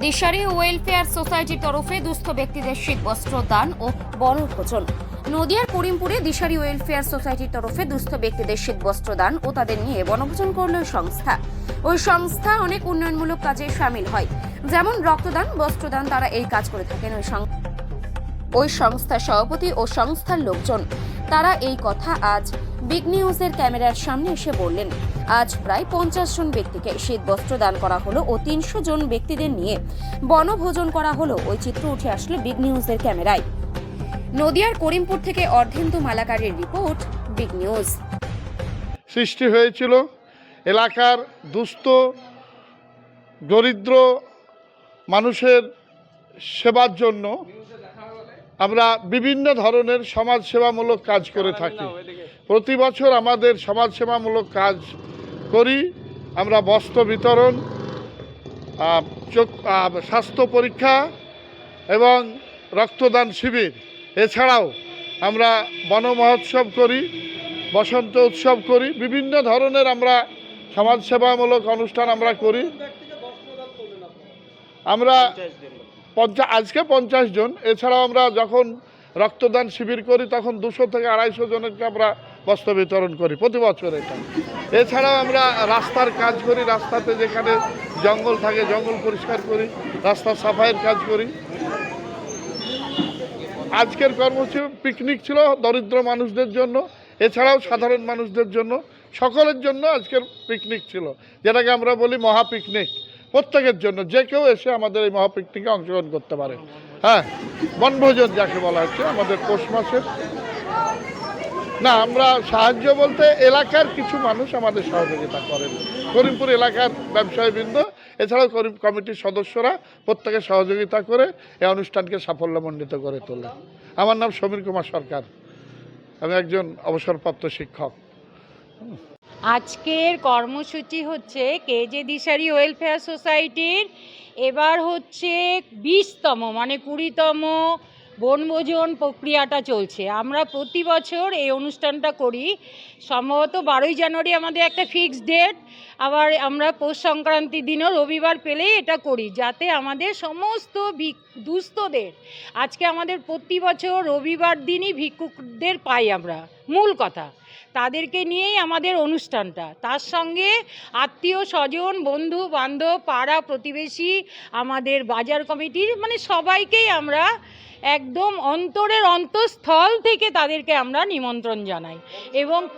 দিশারি welfare সোসাইটির তরফে দুস্থ ব্যক্তিদের শীত বস্ত্র দান ও বনভোজন নদিয়ার করিমপুরে দিশারি ওয়েলফেয়ার সোসাইটির তরফে দুস্থ ব্যক্তিদের শীত বস্ত্র দান ও তাদের নিয়ে বনভোজন করল সংস্থা। ওই সংস্থা অনেক উন্নয়নমূলক কাজে সামিল হয়। যেমন রক্তদান, বস্ত্রদান, তারা এই কাজ করে থাকেন ওই সং- ওই সংস্থার সভাপতি ও সংস্থার লোকজন। তারা এই কথা আজ বিগ নিউজের ক্যামেরার সামনে এসে বললেন, আজ প্রায় পঞ্চাশ জন ব্যক্তিকে শীত বস্ত্র দান করা হলো ও তিনশো জন ব্যক্তিদের নিয়ে বনভোজন করা হলো। ওই চিত্র উঠে আসলো বিগ নিউজের ক্যামেরায়। নদিয়ার করিমপুর থেকে অর্ধেন্দু মালাকারের রিপোর্ট, বিগ নিউজ। সৃষ্টি হয়েছিল এলাকার দুস্থ, দরিদ্র মানুষের সেবার জন্য। আমরা বিভিন্ন ধরনের সমাজসেবামূলক কাজ করে থাকি। প্রতি বছর আমাদের সমাজসেবামূলক কাজ করি। আমরা বস্ত্র বিতরণ চোখ স্বাস্থ্য পরীক্ষা এবং রক্তদান শিবির। এছাড়াও আমরা বন মহোৎসব করি বসন্ত উৎসব করি বিভিন্ন ধরনের আমরা সমাজসেবামূলক অনুষ্ঠান আমরা করি। আমরা পঞ্চা আজকে পঞ্চাশ জন। এছাড়াও আমরা যখন রক্তদান শিবির করি, তখন দুশো থেকে আড়াইশো জনকে আমরা বস্ত্র বিতরণ করি প্রতি বছর এটা। এছাড়াও আমরা রাস্তার কাজ করি, রাস্তাতে যেখানে জঙ্গল থাকে, জঙ্গল পরিষ্কার করি, রাস্তা সাফাইয়ের কাজ করি। আজকের কর্মসূচি পিকনিক ছিল দরিদ্র মানুষদের জন্য, এছাড়াও সাধারণ মানুষদের জন্য। সকলের জন্য আজকের পিকনিক ছিল, যেটাকে আমরা বলি মহা পিকনিক প্রত্যেকের জন্য, যে কেউ এসে আমাদের এই মহা পিকনিকে অংশগ্রহণ করতে পারে। হ্যাঁ বনভোজন যাকে বলা হচ্ছে, আমাদের পৌষ মাসের। না, আমরা সাহায্য বলতে এলাকার কিছু মানুষ আমাদের সহযোগিতা করেন। করিমপুর এলাকার ব্যবসায়ীবৃন্দ, এছাড়াও করিম কমিটির সদস্যরা প্রত্যেকে সহযোগিতা করে এই অনুষ্ঠানকে সাফল্যমণ্ডিত করে তোলে। আমার নাম সমীর কুমার সরকার। আমি একজন অবসরপ্রাপ্ত শিক্ষক। আজকের কর্মসূচি হচ্ছে কেজে দিশারি ওয়েলফেয়ার সোসাইটির, এবার হচ্ছে বিশতম মানে কুড়িতম বনভোজন প্রক্রিয়াটা চলছে। আমরা প্রতি বছর এই অনুষ্ঠানটা করি। সম্ভবত বারোই জানুয়ারি আমাদের একটা ফিক্সড ডেট, আবার আমরা পৌষ সংক্রান্তির দিনও রবিবার পেলেই এটা করি, যাতে আমাদের সমস্ত দুস্থদের, আজকে আমাদের প্রতি বছর রবিবার দিনই ভিক্ষুকদের পাই আমরা, মূল কথা। তাদেরকে নিয়েই আমাদের অনুষ্ঠানটা। তার সঙ্গে আত্মীয় স্বজন, বন্ধু, বান্ধব, পাড়া প্রতিবেশী, আমাদের বাজার কমিটির মানে সবাইকেই আমরা একদম অন্তরের অন্তঃস্থল থেকে তাদেরকে আমরা নিমন্ত্রণ জানাই। এবং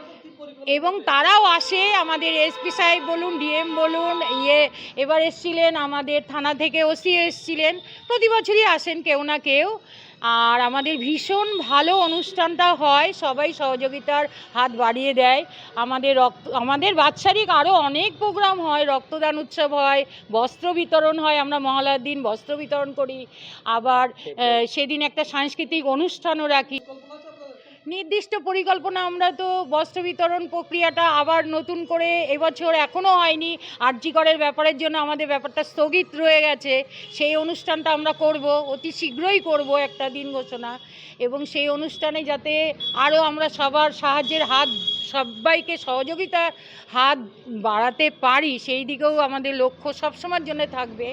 এবং তারাও আসে, আমাদের এসপি সাহেব বলুন, ডিএম বলুন ইয়ে এবার এসছিলেন আমাদের থানা থেকে ওসি এসছিলেন। প্রতি বছরই আসেন কেউ না কেউ। আর আমাদের ভীষণ ভালো অনুষ্ঠানটা হয় সবাই সহযোগিতার হাত বাড়িয়ে দেয়। আমাদের রক্ত আমাদের বাৎসরিক আরও অনেক প্রোগ্রাম হয় রক্তদান উৎসব হয় বস্ত্র বিতরণ হয় আমরা মহালয়ার দিন বস্ত্র বিতরণ করি। আবার সেদিন একটা সাংস্কৃতিক অনুষ্ঠানও রাখি। নির্দিষ্ট পরিকল্পনা আমরা তো বস্ত্র বিতরণ প্রক্রিয়াটা আবার নতুন করে এবছর এখনও হয়নি। আর্যিকরের ব্যাপারের জন্য আমাদের ব্যাপারটা স্থগিত রয়ে গেছে। সেই অনুষ্ঠানটা আমরা করব, অতি শীঘ্রই করব একটা দিন ঘোষণা। এবং সেই অনুষ্ঠানে যাতে আরও আমরা সবার সাহায্যের হাত, সবাইকে সহযোগিতার হাত বাড়াতে পারি, সেই দিকেও আমাদের লক্ষ্য সবসময়ের জন্য থাকবে।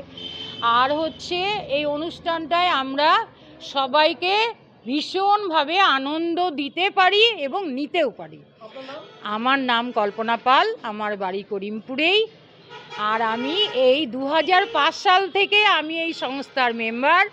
আর হচ্ছে এই অনুষ্ঠানটায় আমরা সবাইকে ভীষণভাবে আনন্দ দিতে পারি এবং নিতেও পারি। আমার নাম কল্পনা পাল, আমার বাড়ি করিমপুরেই। আর আমি এই দু হাজার পাঁচ সাল থেকে আমি এই সংস্থার মেম্বার।